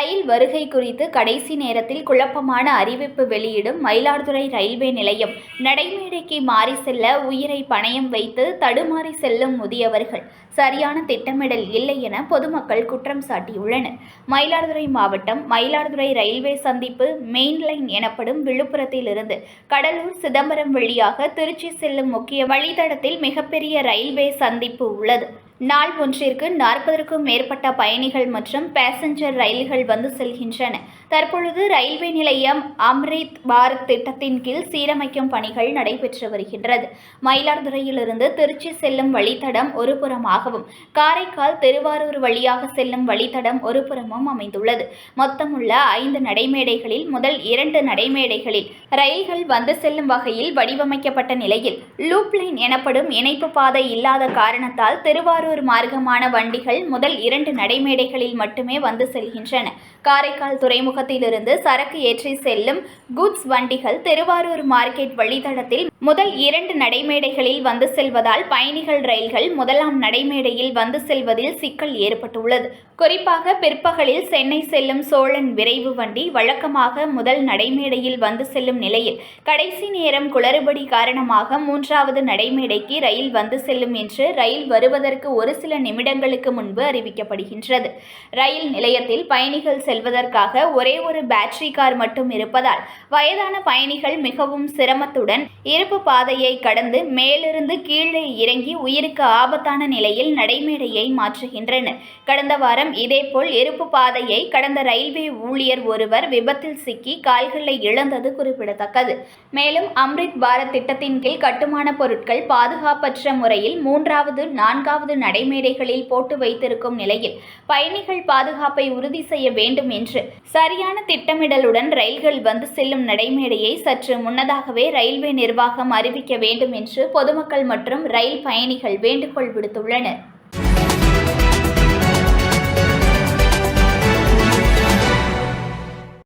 ரயில் வருகை குறித்து கடைசி நேரத்தில் குழப்பமான அறிவிப்பு வெளியிடும் மயிலாடுதுறை ரயில்வே நிலையம். நடைமேடைக்கு மாறி செல்ல உயிரை பணயம் வைத்து தடுமாறி செல்லும் முதியவர்கள். சரியான திட்டமிடல் இல்லை என பொதுமக்கள் குற்றம் சாட்டியுள்ளனர். மயிலாடுதுறை மாவட்டம் மயிலாடுதுறை ரயில்வே சந்திப்பு மெயின் லைன் எனப்படும் விழுப்புரத்திலிருந்து கடலூர் சிதம்பரம் வழியாக திருச்சி செல்லும் முக்கிய வழித்தடத்தில் மிகப்பெரிய ரயில்வே சந்திப்பு உள்ளது. நாள் ஒன்றிற்கு நாற்பதற்கும் மேற்பட்ட பயணிகள் மற்றும் பேசஞ்சர் ரயில்கள் வந்து செல்கின்றன. தற்பொழுது ரயில்வே நிலையம் அம்ரித் பாரத் திட்டத்தின் கீழ் சீரமைக்கும் பணிகள் நடைபெற்று வருகின்றது. மயிலாடுதுறையிலிருந்து திருச்சி செல்லும் வழித்தடம் ஒரு புறமாகவும் காரைக்கால் திருவாரூர் வழியாக செல்லும் வழித்தடம் ஒரு புறமும் அமைந்துள்ளது. மொத்தமுள்ள ஐந்து நடைமேடைகளில் முதல் இரண்டு நடைமேடைகளில் ரயில்கள் வந்து செல்லும் வகையில் வடிவமைக்கப்பட்ட நிலையில் லூப் லைன் எனப்படும் இணைப்பு பாதை இல்லாத காரணத்தால் திருவாரூர் திருவாரூர் மார்க்கமான வண்டிகள் முதல் இரண்டு நடைமேடைகளில் மட்டுமே வந்து செல்கின்றன. காரைக்கால் துறைமுகத்திலிருந்து சரக்கு ஏற்றி செல்லும் குட்ஸ் வண்டிகள் திருவாரூர் மார்க்கெட் வழித்தடத்தில் முதல் இரண்டு நடைமேடைகளில் வந்து செல்வதால் பயணிகள் ரயில்கள் முதலாம் நடைமேடையில் வந்து செல்வதில் சிக்கல் ஏற்பட்டுள்ளது. குறிப்பாக பிற்பகலில் சென்னை செல்லும் சோழன் விரைவு வண்டி வழக்கமாக முதல் நடைமேடையில் வந்து செல்லும் நிலையில் கடைசி நேரம் குளறுபடி காரணமாக மூன்றாவது நடைமேடைக்கு ரயில் வந்து செல்லும் என்று ரயில் வருவதற்கு ஒரு சில நிமிடங்களுக்கு முன்பு அறிவிக்கப்படுகின்றது. ரயில் நிலையத்தில் பயணிகள் செல்வதற்காக ஒரே ஒரு பேட்டரி கார் மட்டும் இருப்பதால் வயதான பயணிகள் மிகவும் சிரமத்துடன் இருப்பு பாதையை கடந்து மேலிருந்து கீழே இறங்கி உயிருக்கு ஆபத்தான நிலையில் நடைமேடையை மாற்றுகின்றனர். கடந்த வாரம் இதேபோல் இருப்பு பாதையை கடந்த ரயில்வே ஊழியர் ஒருவர் விபத்தில் சிக்கி கால்களை இழந்தது குறிப்பிடத்தக்கது. மேலும் அம்ரித் பாரத் திட்டத்தின் கீழ் கட்டுமான பொருட்கள் பாதுகாப்பற்ற முறையில் மூன்றாவது நான்காவது நடைமேடைகளில் போட்டு வைத்திருக்கும் நிலையில் பயணிகள் பாதுகாப்பை உறுதி செய்ய வேண்டும் என்று சரியான திட்டமிடலுடன் ரயில்கள் வந்து செல்லும் நடைமேடையை சற்று முன்னதாகவே ரயில்வே நிர்வாகம் அறிவிக்க வேண்டும் என்று பொதுமக்கள் மற்றும் ரயில் பயணிகள் வேண்டுகோள் விடுத்துள்ளனர்.